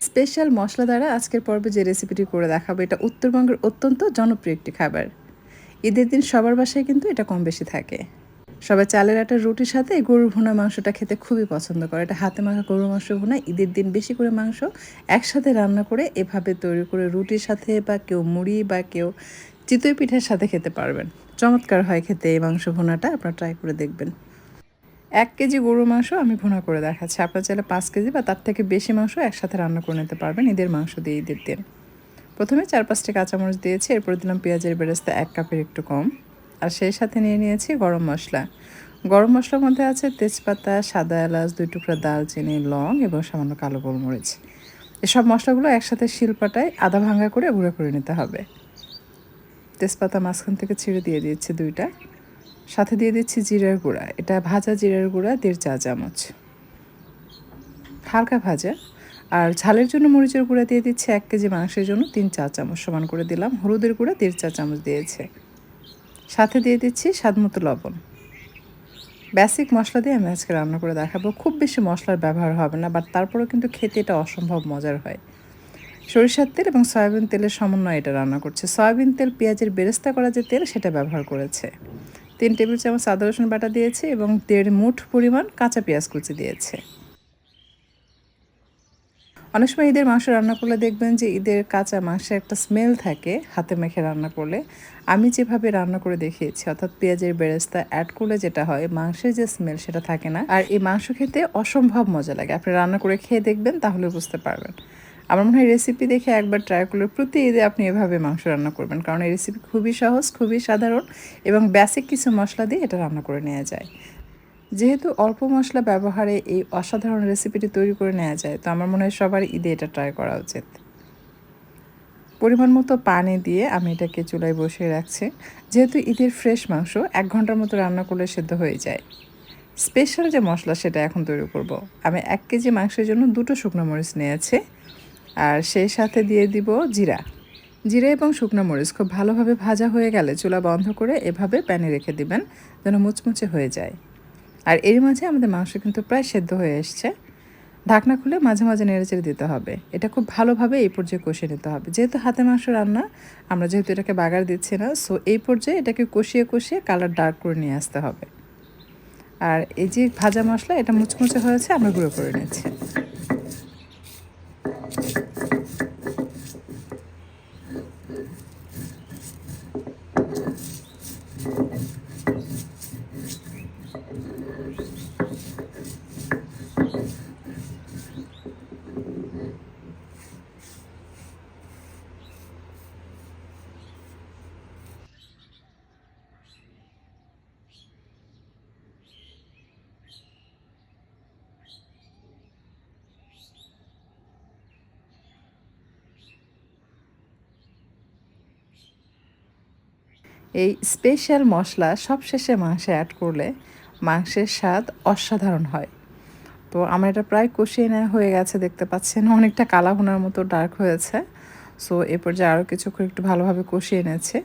Special মশলা দ্বারা আজকের পর্বে যে রেসিপিটি করে দেখাবো, এটা উত্তরবঙ্গের অত্যন্ত জনপ্রিয় একটি খাবার। ঈদের দিন সবার বাসায় কিন্তু এটা কম বেশি থাকে। সবাই চালের আটার রুটির সাথে গরুর ভুনা মাংসটা খেতে খুবই পছন্দ করে। এটা হাতে মাখা গরুর মাংস ভুনা, ঈদের দিন বেশি করে মাংস একসাথে রান্না করে এভাবে তৈরি করে রুটির সাথে বা কেউ মুড়ি বা কেউ চিতই পিঠার সাথে খেতে পারবেন। চমৎকার হয় খেতে এই মাংস ভুনাটা, আপনারা ট্রাই করে দেখবেন। এক কেজি গরুর মাংস আমি ভুনা করে দেখাচ্ছি। আপনার চাইলে পাঁচ কেজি বা তার থেকে বেশি মাংস একসাথে রান্না করে নিতে পারবেন। ঈদের মাংস দিয়ে ঈদের দিন। প্রথমে চার পাঁচটি কাঁচামরিচ দিয়েছি, এরপর দিলাম পেঁয়াজের বেরেস্তা এক কাপের একটু কম। আর সেই সাথে নিয়ে নিয়েছি গরম মশলা। গরম মশলার মধ্যে আছে তেজপাতা, সাদা এলাচ, দুই টুকরা দালচিনি লং এবং সামান্য কালো গোলমরিচ। এসব মশলাগুলো একসাথে শিলপাটায় আদা ভাঙ্গা করে গুঁড়ো করে নিতে হবে। তেজপাতা মাঝখান থেকে ছিঁড়ে দিয়ে দিচ্ছি দুইটা। সাথে দিয়ে দিচ্ছি জিরার গুঁড়া। এটা ভাজা জিরার গুঁড়া, দেড় চা চামচ। হালকা ভাজা। আর ঝালের জন্য মরিচের গুঁড়া দিয়ে দিচ্ছি এক কেজি মাংসের জন্য তিন চা চামচ সমান করে দিলাম। হলুদের গুঁড়া দেড় চা চামচ দিয়েছে। সাথে দিয়ে দিচ্ছি স্বাদ মতো লবণ। বেসিক মশলা দিয়ে আমি আজকে রান্না করে দেখাবো। খুব বেশি মশলার ব্যবহার হবে না, বাট তারপরেও কিন্তু খেতে এটা অসম্ভব মজার হয়। সরিষার তেল এবং সয়াবিন তেলের সমন্বয়ে এটা রান্না করছে। সয়াবিন তেল, পেঁয়াজের বেরেস্তা করা যে তেল, সেটা ব্যবহার করেছে। তিন টেবিল চামচ আদা রসুন বাটা দিয়েছে এবং দেড় মুঠ পরিমাণ কাঁচা পেঁয়াজ কুচি দিয়েছে। অনেক সময় ঈদের মাংস রান্না করলে দেখবেন যে ঈদের কাঁচা মাংসের একটা স্মেল থাকে হাতে মেখে রান্না করলে। আমি যেভাবে রান্না করে দেখিয়েছি, অর্থাৎ পেঁয়াজের বেরেস্তা অ্যাড করলে যেটা হয়, মাংসের যে স্মেল সেটা থাকে না। আর এই মাংস খেতে অসম্ভব মজা লাগে। আপনি রান্না করে খেয়ে দেখবেন, তাহলে বুঝতে পারবেন। আমার মনে হয় রেসিপি দেখে একবার ট্রাই করলে প্রতি ঈদে আপনি এভাবে মাংস রান্না করবেন। কারণ এই রেসিপি খুবই সহজ, খুবই সাধারণ এবং বেসিক কিছু মশলা দিয়ে এটা রান্না করে নেওয়া যায়। যেহেতু অল্প মশলা ব্যবহারে এই অসাধারণ রেসিপিটি তৈরি করে নেওয়া যায়, তো আমার মনে হয় সবার ঈদে এটা ট্রাই করা উচিত। পরিমাণ মতো পানি দিয়ে আমি এটাকে চুলায় বসিয়ে রাখছি। যেহেতু ঈদের ফ্রেশ মাংস, এক ঘণ্টার মতো রান্না করলে সেদ্ধ হয়ে যায়। স্পেশাল যে মশলা, সেটা এখন তৈরি করব। আমি এক কেজি মাংসের জন্য দুটো শুকনো মরিচ নিয়েছি। আর সেই সাথে দিয়ে দিব জিরা। জিরা এবং শুকনো মরিচ খুব ভালোভাবে ভাজা হয়ে গেলে চুলা বন্ধ করে এভাবে প্যানে রেখে দিবেন যেন মুচমুচে হয়ে যায়। আর এর মাঝে আমাদের মাংস কিন্তু প্রায় সেদ্ধ হয়ে এসছে। ঢাকনা খুলে মাঝে মাঝে নেড়েচেড়ে দিতে হবে। এটা খুব ভালোভাবে এই পর্যায়ে কষিয়ে নিতে হবে। যেহেতু হাতে মাংস রান্না, আমরা যেহেতু এটাকে বাগার দিচ্ছি না সো এই পর্যায়ে এটাকে কষিয়ে কষিয়ে কালার ডার্ক করে নিয়ে আসতে হবে। আর এই যে ভাজা মশলা, এটা মুচমুচে হয়েছে, আমরা গুঁড়ো করে নিচ্ছি। এই স্পেশাল মশলা সবশেষে মাংসে অ্যাড করলে মাংসের স্বাদ অসাধারণ হয়। তো আমার এটা প্রায় কষিয়ে নেওয়া হয়ে গেছে, দেখতে পাচ্ছেন? অনেকটা কালা ভুনার মতো ডার্ক হয়েছে। সো এ পর্যায়ে আরও কিছুক্ষণ একটু ভালোভাবে কষিয়ে এনেছে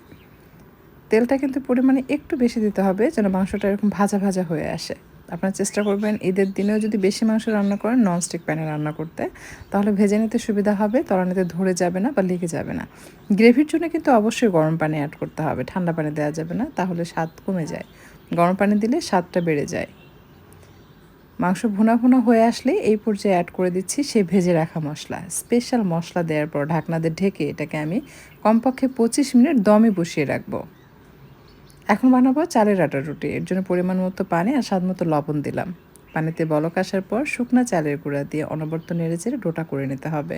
তেলটা কিন্তু পরিমাণে একটু বেশি দিতে হবে যেন মাংসটা এরকম ভাজা ভাজা হয়ে আসে। আপনার চেষ্টা করবেন ঈদের দিনেও যদি বেশি মাংস রান্না করেন ননস্টিক প্যানে রান্না করতে, তাহলে ভেজে নিতে সুবিধা হবে, তলানিতে ধরে যাবে না বা লেগে যাবে না। গ্রেভির জন্য কিন্তু অবশ্যই গরম পানি অ্যাড করতে হবে, ঠান্ডা পানি দেওয়া যাবে না, তাহলে স্বাদ কমে যায়। গরম পানি দিলে স্বাদটা বেড়ে যায়। মাংস ভুনা ভুনা হয়ে আসলে এই পর্যায়ে অ্যাড করে দিচ্ছি সেই ভেজে রাখা মশলা। স্পেশাল মশলা দেওয়ার পর ঢাকনাদের ঢেকে এটাকে আমি কমপক্ষে পঁচিশ মিনিট দমে বসিয়ে রাখব। এখন বানাবো চালের আটার রুটি। এর জন্য পরিমাণ মতো পানি আর স্বাদ মতো লবণ দিলাম। পানিতে বলক আসার পর শুকনা চালের গুঁড়া দিয়ে অনবর্ত নেড়ে চেড়ে ডোটা করে নিতে হবে।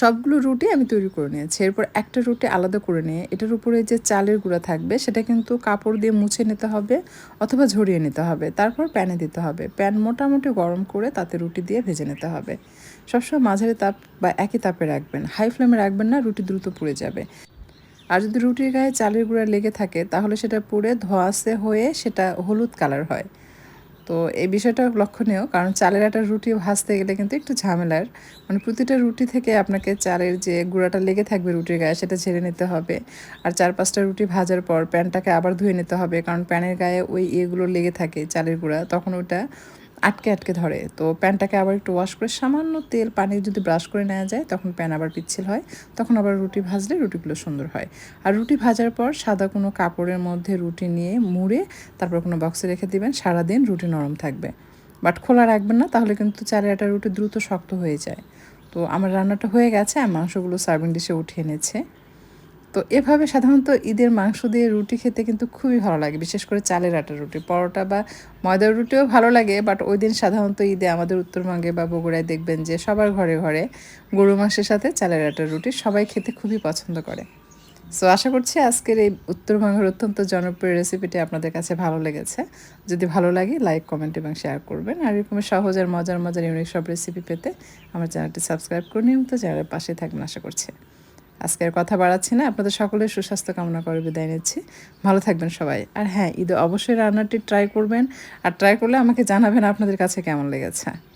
সবগুলো রুটি আমি তৈরি করে নিয়েছি। এরপর একটা রুটি আলাদা করে নিয়ে এটার উপরে যে চালের গুঁড়া থাকবে, সেটা কিন্তু কাপড় দিয়ে মুছে নিতে হবে অথবা ঝরিয়ে নিতে হবে। তারপর প্যানে দিতে হবে। প্যান মোটামুটি গরম করে তাতে রুটি দিয়ে ভেজে নিতে হবে। সবসময় মাঝারি তাপ বা একই তাপে রাখবেন। হাই ফ্লেমে রাখবেন না, রুটি দ্রুত পুড়ে যাবে। আর যদি রুটির গায়ে চালের গুঁড়া লেগে থাকে, তাহলে সেটা পুড়ে ধোয়াশে হয়ে সেটা হলুদ কালার হয়। তো এই বিষয়টা লক্ষণীয়, কারণ চালের একটা রুটি ভাজতে গেলে কিন্তু একটু ঝামেলার। মানে প্রতিটা রুটি থেকে আপনাকে চালের যে গুঁড়াটা লেগে থাকবে রুটির গায়ে সেটা ছেড়ে নিতে হবে। আর চার পাঁচটা রুটি ভাজার পর প্যানটাকে আবার ধুয়ে নিতে হবে, কারণ প্যানের গায়ে ওই ইয়েগুলো লেগে থাকে চালের গুঁড়া, তখন ওটা আটকে আটকে ধরে। তো প্যানটাকে আবার একটু ওয়াশ করে সামান্য তেল পানি যদি ব্রাশ করে নেওয়া যায়, তখন প্যান আবার পিচ্ছিল হয়। তখন আবার রুটি ভাজলে রুটিগুলো সুন্দর হয়। আর রুটি ভাজার পর সাদা কোনো কাপড়ের মধ্যে রুটি নিয়ে মুড়ে তারপর কোনো বক্সে রেখে দিবেন, সারাদিন রুটি নরম থাকবে। বাট খোলা রাখবেন না, তাহলে কিন্তু চালের আটা রুটি দ্রুত শক্ত হয়ে যায়। তো আমার রান্নাটা হয়ে গেছে, আর মাংসগুলো সার্ভিং ডিশে উঠিয়ে এনেছে। তো এভাবে সাধারণত ঈদের মাংস দিয়ে রুটি খেতে কিন্তু খুবই ভালো লাগে, বিশেষ করে চালের আটার রুটি। পরোটা বা ময়দার রুটিও ভালো লাগে বাট ওই দিন সাধারণত ঈদে আমাদের উত্তরবঙ্গে বা বগুড়ায় দেখবেন যে সবার ঘরে ঘরে গরু মাংসের সাথে চালের আটার রুটি সবাই খেতে খুবই পছন্দ করে। সো আশা করছি আজকের এই উত্তরবঙ্গের অত্যন্ত জনপ্রিয় রেসিপিটি আপনাদের কাছে ভালো লেগেছে। যদি ভালো লাগে লাইক কমেন্ট এবং শেয়ার করবেন। আর এরকম সহজ আর মজার মজার ইউনিক সব রেসিপি পেতে আমার চ্যানেলটি সাবস্ক্রাইব করে নিয়মিত চ্যানেলের পাশে থাকবেন, আশা করছি। আজকের কথা বাড়াচ্ছি না। আপনাদের সকলের সুস্বাস্থ্য কামনা করে বিদায় নিচ্ছি। ভালো থাকবেন সবাই। আর হ্যাঁ ঈদ অবশ্যই রান্নাটি ট্রাই করবেন। আর ট্রাই করলে আমাকে জানাবেন আপনাদের কাছে কেমন লেগেছে।